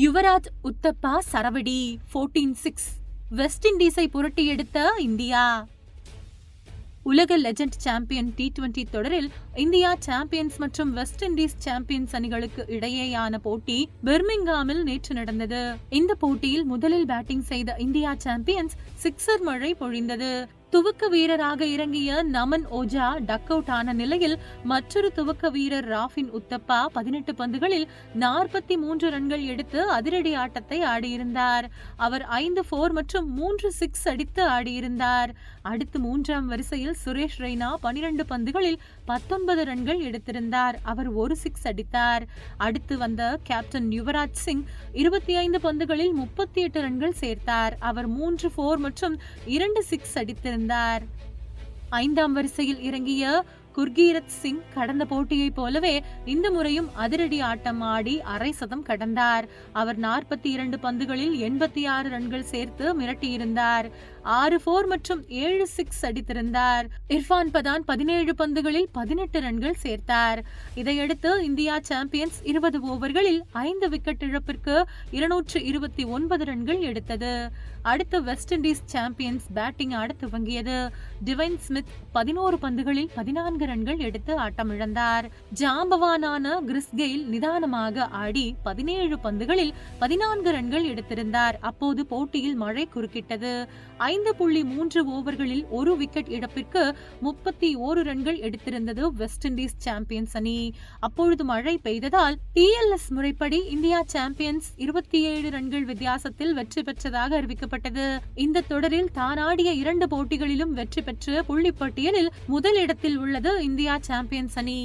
யுவராஜ் உத்தப்பா சரவடி 14 six west இண்டீஸை புரட்டி எடுத்த இந்தியா. உலக லெஜண்ட் சாம்பியன் டி டுவெண்டி தொடரில் இந்தியா சாம்பியன்ஸ் மற்றும் வெஸ்ட் இண்டீஸ் சாம்பியன்ஸ் அணிகளுக்கு இடையேயான போட்டி பெர்மிங்காமில் நேற்று நடந்தது. இந்த போட்டியில் முதலில் பேட்டிங் செய்த இந்தியா சாம்பியன்ஸ் சிக்ஸர் மழை பொழிந்தது. துவக்க வீரராக இறங்கிய நமன் ஓஜா டக் அவுட் ஆன நிலையில் மற்றொரு துவக்க வீரர் ராஃபின் உத்தப்பா பதினெட்டு பந்துகளில் நாற்பத்தி மூன்று ரன்கள் எடுத்து அதிரடி ஆட்டத்தை ஆடியிருந்தார். அவர் ஐந்து போர் மற்றும் மூன்று சிக்ஸ் அடித்து ஆடியிருந்தார். அடுத்து மூன்றாம் வரிசையில் சுரேஷ் ரெய்னா பனிரெண்டு பந்துகளில் பத்தொன்பது ரன்கள் எடுத்திருந்தார். அவர் ஒரு சிக்ஸ் அடித்தார். அடுத்து வந்த கேப்டன் யுவராஜ் சிங் இருபத்தி ஐந்து பந்துகளில் முப்பத்தி எட்டு ரன்கள் சேர்த்தார். அவர் மூன்று போர் மற்றும் இரண்டு சிக்ஸ் அடித்திருந்தார். ஐந்தாம் வரிசையில் இறங்கிய குர்கீரத் சிங் கடந்த போட்டியைப் போலவே இந்த முறையும் அதிரடி ஆட்டம் ஆடி அரை சதம் கடந்தார். அவர் நாற்பத்தி இரண்டு பந்துகளில் எண்பத்தி ஆறு ரன்கள் சேர்த்து மிரட்டியிருந்தார். ஆறு போர் மற்றும் ஏழு சிக்ஸ் அடித்திருந்தார். இர்ஃபான் பதான் பதினேழு பந்துகளில் பதினெட்டு ரன்கள் சேர்த்தார். இதையடுத்து இந்தியா சாம்பியன்ஸ் இருபது ஓவர்களில் ஐந்து விக்கெட் இழப்பிற்கு இருநூற்று இருபத்தி ஒன்பது ரன்கள் எடுத்தது. அடுத்து வெஸ்ட் இண்டீஸ் சாம்பியன்ஸ் பேட்டிங் ஆட துவங்கியது. டிவைன் ஸ்மித் பதினோரு பந்துகளில் பதினான்கு ரன்கள் எடுத்து ஆட்டமிழந்தார். ஜாம்பவானான கிறிஸ்கெயில் நிதானமாக ஆடி பதினேழு பந்துகளில் பதினான்கு ரன்கள் எடுத்திருந்தார். அப்போது போட்டியில் மழை குறுக்கிட்டது. ஐந்து புள்ளி மூன்று ஓவர்களில் ஒரு விக்கெட் இழப்பிற்கு முப்பத்தி ஓரு ரன்கள் எடுத்திருந்தது வெஸ்ட் இண்டீஸ் சாம்பியன்ஸ் அணி. அப்பொழுது மழை பெய்ததால் டிஎல்எஸ் முறைப்படி இந்தியா சாம்பியன்ஸ் இருபத்தி ஏழு ரன்கள் வித்தியாசத்தில் வெற்றி பெற்றதாக அறிவிக்கப்பட்டது. இந்த தொடரில் தானாடிய இரண்டு போட்டிகளிலும் வெற்றி பெற்று புள்ளிப்பட்டியலில் முதலிடத்தில் உள்ளது இந்தியா சாம்பியன்ஸ் அணி